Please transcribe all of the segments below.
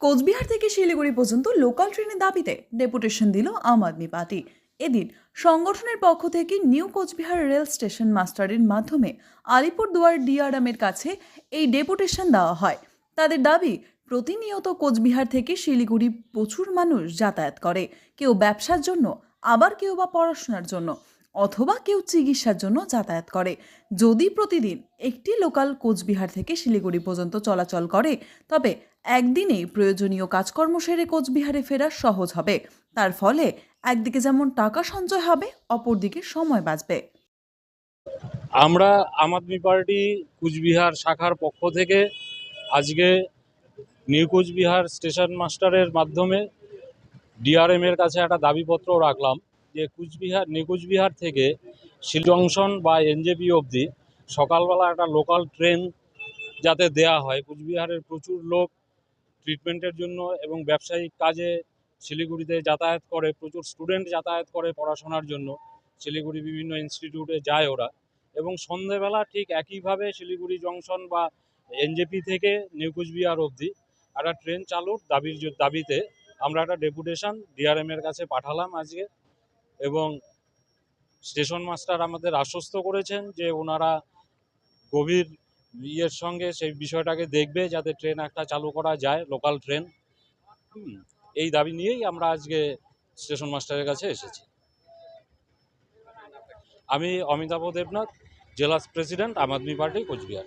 কোচবিহার থেকে শিলিগুড়ি পর্যন্ত লোকাল ট্রেনের দাবিতে ডেপুটেশন দিল আম আদমি পার্টি। এদিন সংগঠনের পক্ষ থেকে নিউ কোচবিহার রেল স্টেশন মাস্টারের মাধ্যমে আলিপুরদুয়ার ডিআরএমের কাছে এই ডেপুটেশন দেওয়া হয়। তাদের দাবি, প্রতিনিয়ত কোচবিহার থেকে শিলিগুড়ি প্রচুর মানুষ যাতায়াত করে। কেউ ব্যবসার জন্য, আবার কেউ বা পড়াশোনার জন্য অথবা কেউ চিকিৎসার জন্য যাতায়াত করে। যদি প্রতিদিন একটি লোকাল কোচবিহার থেকে শিলিগুড়ি পর্যন্ত চলাচল করে, তবে একদিনেই প্রয়োজনীয় কাজকর্ম সেরে কোচবিহারে ফেরা সহজ হবে। তার ফলে একদিকে যেমন টাকা সঞ্চয় হবে, অপরদিকে সময় বাঁচবে। আমরা আম আদমি পার্টি কুচবিহার শাখার পক্ষ থেকে আজকে নিউ কুচবিহার স্টেশন মাস্টারের মাধ্যমে ডিআরএম এর কাছে একটা দাবিপত্র রাখলাম যে কুচবিহার, নিউ কুচবিহার থেকে শিল জংশন বা এনজেপি অবধি সকালবেলা একটা লোকাল ট্রেন যাতে দেয়া হয়। কুচবিহারের প্রচুর লোক ট্রিটমেন্টের জন্য এবং ব্যবসায়িক কাজে শিলিগুড়িতে যাতায়াত করে, প্রচুর স্টুডেন্ট যাতায়াত করে পড়াশোনার জন্য, শিলিগুড়ি বিভিন্ন ইনস্টিটিউটে যায় ওরা। এবং সন্ধেবেলা ঠিক একইভাবে শিলিগুড়ি জংশন বা এনজেপি থেকে নিউ কুচবিহার অবধি একটা ট্রেন চালুর দাবির দাবিতে আমরা একটা ডেপুটেশন ডিআরএম এর কাছে পাঠালাম আজকে এবং স্টেশন মাস্টার আমাদের আশ্বস্ত করেছেন যে ওনারা গভীর ইয়ের সঙ্গে সেই বিষয়টাকে দেখবে যাতে ট্রেন একটা চালু করা যায় লোকাল ট্রেন এই দাবি নিয়েই আমরা আজকে স্টেশন মাস্টারের কাছে এসেছি। আমি অমিতাভ দেবনাথ, জেলা president Aam Aadmi party, Cooch Behar.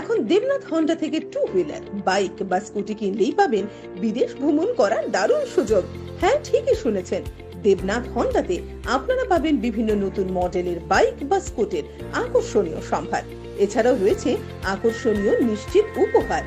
এখন দেবনাথ হন্ডা থেকে টু হুইলার বাইক বা স্কুটি কিনলেই পাবেন বিদেশ ভ্রমণ করার দারুণ সুযোগ। হ্যাঁ ঠিকই শুনেছেন। দেবনাথ হন্ডাতে আপনারা পাবেন বিভিন্ন নতুন মডেলের বাইক বা স্কুটির আকর্ষণীয় সম্ভার। এছাড়াও রয়েছে আকর্ষণীয় নিশ্চিত উপহার।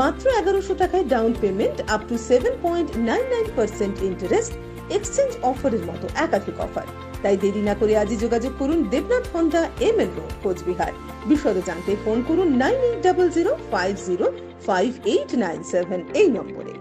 মাত্র এগারোশো টাকায় down payment up to seven point nine nine percent interest exchange অফারের মতো একাধিক অফার তাই দেরি না করে আজই যোগাযোগ করুন Debnath Honda, M L road, Cooch Behar. বিশদ জানতে ফোন করুন nine eight double zero five zero five eight nine seven, এই নম্বরে।